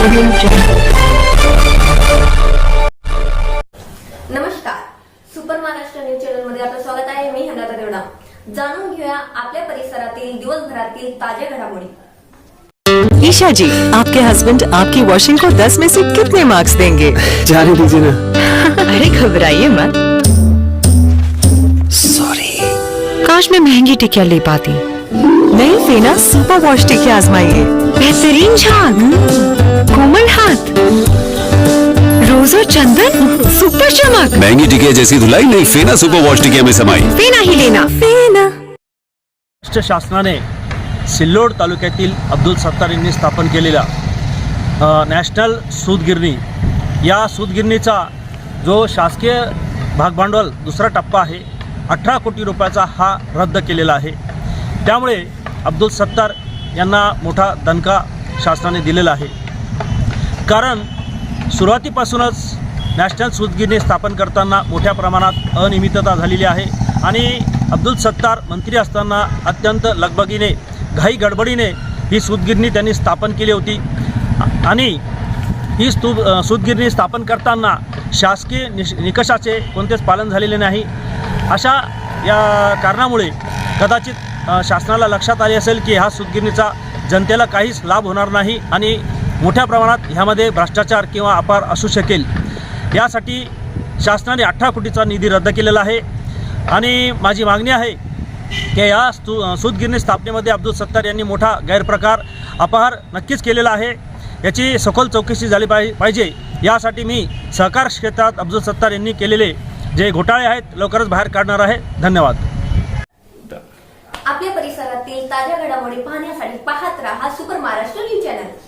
नमस्कार. Super Maharashtra news channel मध्ये आपलं स्वागत आहे. मी हेमलता देवडा जाणून घेऊया आपल्या परिसरातील दिवसभरातील ताज्या घडामोडी. ईशा जी आपके हस्बैंड आपकी वॉशिंग को 10 में से कितने मार्क्स देंगे? जाने दीजिए ना. अरे घबराइए मत. सॉरी काश मैं महँगी टिकिया ले पाती. नई फेना सुपर वॉश टिकिया आजमाइए. बेहतरीन झाग. कोमल हाथ रोज और चंदन सुपर चमक. महंगी टिकिया जैसी धुलाई नहीं फेना सुपर वॉश टिकिया में समाई। फेना ही लेना फेना. महाराष्ट्र शासनाने सिल्लोड तालुक्यातील अब्दुल सत्तार यांनी स्थापन केलेल्या अ, नॅशनल सूतगिरणी. या सूतगिरणीचा जो शासकीय भागभांडवल दुसरा टप्पा आहे अठरा कोटी रुपयाचा हा रद्द केलेला आहे. त्यामुळे अब्दुल सत्तार यांना मोठा दणका शासनाने दिलेला आहे. कारण सुरुवातीपासूनच नॅशनल सूतगिरणी स्थापन करताना मोठ्या प्रमाणात अनियमितता झालेली आहे आणि अब्दुल सत्तार मंत्री असताना अत्यंत लगबगीने घाई गडबडीने ही सूतगिरणी त्यांनी स्थापन केली होती. आणि ही स्तूप सुतगिरणी स्थापन करताना शासकीय निश निकषाचे कोणतेच पालन झालेले नाही. अशा या कारणामुळे कदाचित शासनाला लक्षात आले असेल की ह्या सूतगिरणीचा जनतेला काहीच लाभ होणार नाही आणि मोठ्या प्रमाणात ह्यामध्ये भ्रष्टाचार किंवा अपार असू शकेल. यासाठी शासनाने अठरा कोटीचा निधी रद्द केलेला आहे. आणि माझी मागणी आहे की या सु सूतगिरणी स्थापनेमध्ये अब्दुल सत्तार यांनी मोठा गैरप्रकार अपहार नक्कीच केलेला आहे. याची सखोल चौकशी झाली पाहि पाहिजे. यासाठी मी सहकार क्षेत्रात अब्दुल सत्तार यांनी केलेले जे घोटाळे आहेत लवकरच बाहेर काढणार आहे. धन्यवाद. आपल्या परिसरातील ताज्या घडामोडी पाहण्यासाठी पाहत राहा सुपर